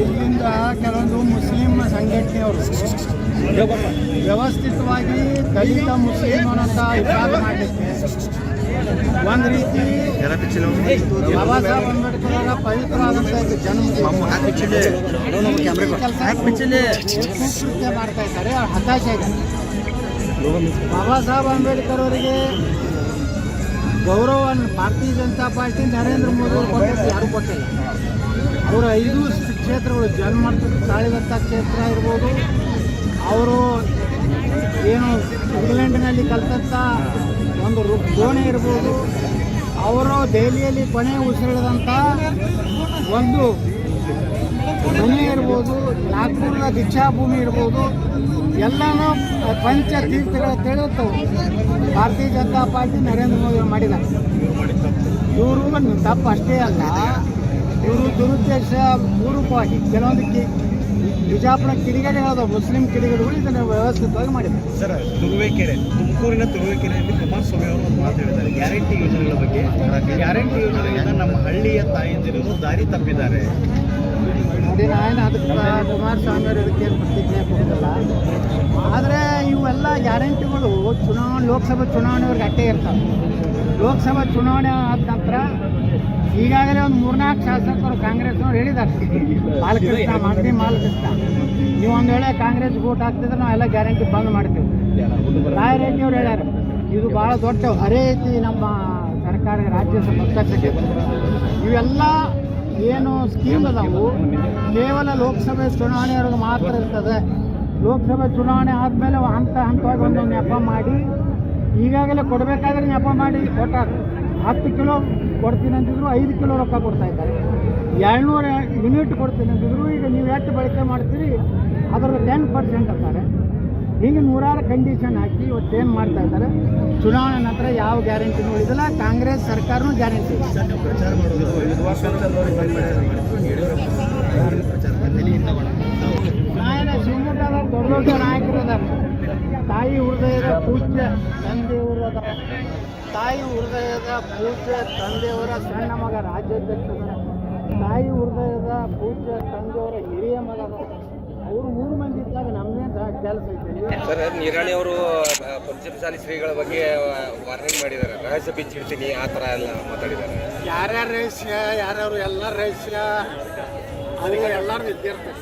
ಇಲ್ಲಿಂದ ಕೆಲವೊಂದು ಮುಸ್ಲಿಂ ಸಂಘಟನೆಯವರು ವ್ಯವಸ್ಥಿತವಾಗಿ ದಲಿತ ಮುಸ್ಲಿಂ ಅನ್ನೋಂಥ ವಿಭಾಗ ಮಾಡಲಿಕ್ಕೆ ಒಂದು ರೀತಿ ಬಾಬಾ ಸಾಹೇಬ್ ಅಂಬೇಡ್ಕರ್ ಅವರ ಪವಿತ್ರವಾದಂಥ ಇದು ಜನ್ಮ ಕೃತ್ಯ ಮಾಡ್ತಾ ಇದ್ದಾರೆ ಅವ್ರು ಹತಾಶೆ ಇದೆ ಬಾಬಾ ಸಾಹೇಬ್ ಅಂಬೇಡ್ಕರ್ ಅವರಿಗೆ ಗೌರವವನ್ನು ಭಾರತೀಯ ಜನತಾ ಪಾರ್ಟಿ ನರೇಂದ್ರ ಮೋದಿ ಅವರು ಕೊಟ್ಟಿಲ್ಲ ಯಾರು ಕೊಟ್ಟಿಲ್ಲ. ಅವರ ಐದು ಕ್ಷೇತ್ರಗಳು ಜನ್ಮ ತಾಳಿದತ್ತ ಕ್ಷೇತ್ರ ಇರ್ಬೋದು, ಅವರು ಏನು ಇಂಗ್ಲೆಂಡ್ನಲ್ಲಿ ಕಲ್ತಂಥ ಒಂದು ಕೋಣೆ ಇರ್ಬೋದು, ಅವರು ದೆಹಲಿಯಲ್ಲಿ ಕೊನೆ ಉಸಿರಿಡಿದಂಥ ಒಂದು ಮನೆ ಇರ್ಬೋದು, ನಾಗ್ಪುರದ ದೀಕ್ಷಾಭೂಮಿ ಇರ್ಬೋದು, ಎಲ್ಲನೂ ಪಂಚ ತೀರ್ಥಗಳ ತಿಳಿದು ಭಾರತೀಯ ಜನತಾ ಪಾರ್ಟಿ ನರೇಂದ್ರ ಮೋದಿ ಮಾಡಿದ್ದಾರೆ. ಮಾಡಿದ ಇವರು ತಪ್ಪು ಅಷ್ಟೇ ಅಲ್ಲ ಇವರು ದುರುದ್ದೇಶ ಪೂರ್ವಕವಾಗಿ ಕೆಲವೊಂದಕ್ಕೆ ಬಿಜಾಪುರ ಕಿಡಿಗಡೆ ಕಿಡಿಗೇಡಿಗಳದ ಮುಸ್ಲಿಂ ಕಿಡಿಗೇಡಿಗಳು ಇದನ್ನು ವ್ಯವಸ್ಥಿತವಾಗಿ ಮಾಡಿದ್ದಾರೆ. ಸರ್ ತುರುವೇಕೆರೆ ತುಮಕೂರಿನ ತುರುವೇಕೆರೆಯಲ್ಲಿ ಕುಮಾರಸ್ವಾಮಿ ಅವರು ಒಂದು ಮಾತು ಹೇಳಿದ್ದಾರೆ. ಗ್ಯಾರಂಟಿ ಯೋಜನೆಗಳ ಬಗ್ಗೆ. ಗ್ಯಾರಂಟಿ ಯೋಜನೆಗಳಿಂದ ನಮ್ಮ ಹಳ್ಳಿಯ ತಾಯಂದಿರು ದಾರಿ ತಪ್ಪಿದ್ದಾರೆ. ನೋಡಿ ನಾನು ಅದಕ್ಕೆ ಕುಮಾರಸ್ವಾಮಿ ಅವರು ಇದಕ್ಕೆ ಪ್ರತಿಜ್ಞೆ ಕೊಡೋದಿಲ್ಲ ಆದರೆ ಇವೆಲ್ಲ ಗ್ಯಾರಂಟಿಗಳು ಚುನಾವಣೆ ಲೋಕಸಭಾ ಚುನಾವಣೆಯವ್ರಿಗೆ ಅಟ್ಟೆ ಇರ್ತವೆ. ಲೋಕಸಭಾ ಚುನಾವಣೆ ಆದ ನಂತರ ಈಗಾಗಲೇ ಒಂದು ಮೂರ್ನಾಲ್ಕು ಶಾಸಕರು ಕಾಂಗ್ರೆಸ್ನವ್ರು ಹೇಳಿದ್ದಾರೆ. ಬಾಲಕೃಷ್ಣ ಮಾಗಡಿ ಮಾಲಕೃಷ್ಣ. ನೀವು ಒಂದು ವೇಳೆ ಕಾಂಗ್ರೆಸ್ ಓಟ್ ಹಾಕ್ತಿದ್ರೆ ನಾವೆಲ್ಲ ಗ್ಯಾರಂಟಿ ಬಂದ್ ಮಾಡ್ತೀವಿ. ರಾಯರೆಡ್ಡಿ ಅವ್ರು ಹೇಳ್ಯಾರ, ಇದು ಭಾಳ ದೊಡ್ಡ ಹೊರೆ ಐತಿ ನಮ್ಮ ಸರ್ಕಾರ ರಾಜ್ಯ ಒತ್ತಡಕ್ಕೆ ಇವೆಲ್ಲ ಏನು ಸ್ಕೀಮ್ ಅದಾವು, ಕೇವಲ ಲೋಕಸಭೆ ಚುನಾವಣೆವರೆಗೆ ಮಾತ್ರ ಇರ್ತದೆ. ಲೋಕಸಭೆ ಚುನಾವಣೆ ಆದಮೇಲೆ ಹಂತ ಹಂತವಾಗಿ ಒಂದೊಂದು ನೆಪ ಮಾಡಿ ಈಗಾಗಲೇ ಕೊಡಬೇಕಾದ್ರೆ ನೆಪ ಮಾಡಿ ಕೊಟ್ಟಾರ ಹತ್ತು ಕಿಲೋ ಕೊಡ್ತೀನಿ ಅಂತಿದ್ರು ಐದು ಕಿಲೋ ರೊಕ್ಕ ಕೊಡ್ತಾ ಇದ್ದಾರೆ. ಎರಡುನೂರು ಯೂನಿಟ್ ಕೊಡ್ತೀನಿ ಅಂತಿದ್ರು, ಈಗ ನೀವು ಎಷ್ಟು ಬಳಕೆ ಮಾಡ್ತೀರಿ ಅದರಲ್ಲಿ ಟೆನ್ ಪರ್ಸೆಂಟ್ ಅಂತಾರೆ. ಹೀಗೆ ನೂರಾರು ಕಂಡೀಷನ್ ಹಾಕಿ ಇವತ್ತು ಏನು ಮಾಡ್ತಾ ಇದ್ದಾರೆ, ಚುನಾವಣೆ ನಂತರ ಯಾವ ಗ್ಯಾರಂಟಿನೂ ಉಳಿದಿಲ್ಲ ಕಾಂಗ್ರೆಸ್ ಸರ್ಕಾರನೂ ಗ್ಯಾರಂಟಿ ಇಲ್ಲ ಸರ್ ನೀವು ಪ್ರಚಾರ ಮಾಡೋದು ಐದು ವರ್ಷ ಯಡಿಯೂರಪ್ಪ ನಾಯನ ಶಿವಮೊಗ್ಗದ ದೊಡ್ಡ ದೊಡ್ಡ ನಾಯಕರು ಅದಾರ ತಾಯಿ ಹೃದಯದ ಪೂಜ್ಯ ತಂದೆಯವರ ತಾಯಿ ಹೃದಯದ ಪೂಜ್ಯ ತಂದೆಯವರ ಸಣ್ಣ ಮಗ ರಾಜ್ಯಾಧ್ಯಕ್ಷ ತಾಯಿ ಹೃದಯದ ಪೂಜ್ಯ ತಂದೆಯವರ ಹಿರಿಯ ಮಗ ಅವರು ಮೂರು ಮಂದಿ ಇದ್ದಾಗ ನಮ್ಮದೇ ಕೆಲಸ ಐತೆ. ಸರ್ ನಿರಾಣಿ ಅವರು ಪಂಚಮಸಾಲಿ ಶ್ರೀಗಳ ಬಗ್ಗೆ ವಾರ್ನಿಂಗ್ ಮಾಡಿದ್ದಾರೆ. ರಹಸ್ಯ ಬಿಚ್ಚಿಡ್ತೀನಿ ಆ ಥರ ಎಲ್ಲ ಮಾತಾಡಿದ್ದಾರೆ. ಯಾರ್ಯಾರ ರಹಸ್ಯ ಯಾರ್ಯಾರು ಎಲ್ಲ ರಹಸ್ಯ ಅದಕ್ಕೆ ಎಲ್ಲರೂ ಇದ್ದಿರ್ತಾರೆ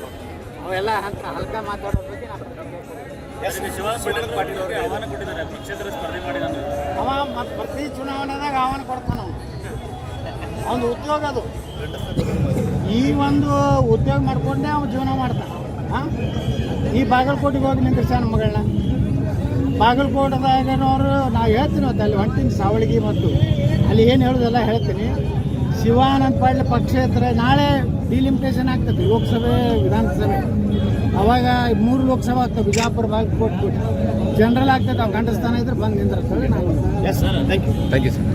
ಅವೆಲ್ಲ ಅಂತ ಹಲ್ಕ ಮಾತಾಡೋ ಬಗ್ಗೆ ನಾನು ಆಹ್ವಾನ ಕೊಟ್ಟಿದ್ದಾರೆ ಸ್ಪರ್ಧೆ ಅವ ಮತ್ತು ಪ್ರತಿ ಚುನಾವಣೆದಾಗ ಆಹ್ವಾನ ಕೊಡ್ತಾನ ಅವನು. ಉದ್ಯೋಗ ಅದು. ಈ ಒಂದು ಉದ್ಯೋಗ ಮಾಡ್ಕೊಂಡೇ ಅವನು ಜೀವನ ಮಾಡ್ತಾನೆ. ಹಾಂ ಈ ಬಾಗಲಕೋಟೆಗೆ ಹೋಗಿ ನಿಂದಿರ್ಸಾನ ಮಗಳನ್ನ. ಬಾಗಲಕೋಟದಾಗನವರು ನಾವು ಹೇಳ್ತೀನಿ ಮತ್ತೆ ಅಲ್ಲಿ ಹೊಂಟಿನ, ಸಾವಳಿಗೆ ಮತ್ತು ಅಲ್ಲಿ ಏನು ಹೇಳೋದೆಲ್ಲ ಹೇಳ್ತೀನಿ. ಶಿವಾನಂದ ಪಾಟೀಲ್ ಪಕ್ಷೇತರ ನಾಳೆ ಡಿಲಿಮಿಟೇಷನ್ ಆಗ್ತದೆ ಲೋಕಸಭೆ ವಿಧಾನಸಭೆ. ಅವಾಗ ಮೂರು ಲೋಕಸಭೆ ಆಗ್ತವೆ ಬಿಜಾಪುರ ಬಾಗಲಕೋಟೆ ಜನರಲ್ ಆಗ್ತದೆ ಅವ್ರು ಗಂಡಸ್ಥಾನ ಇದ್ರೆ ಬಂದು ನಿಂದಿರ್ತಾರೆ ನಾವು yes sir thank you thank you sir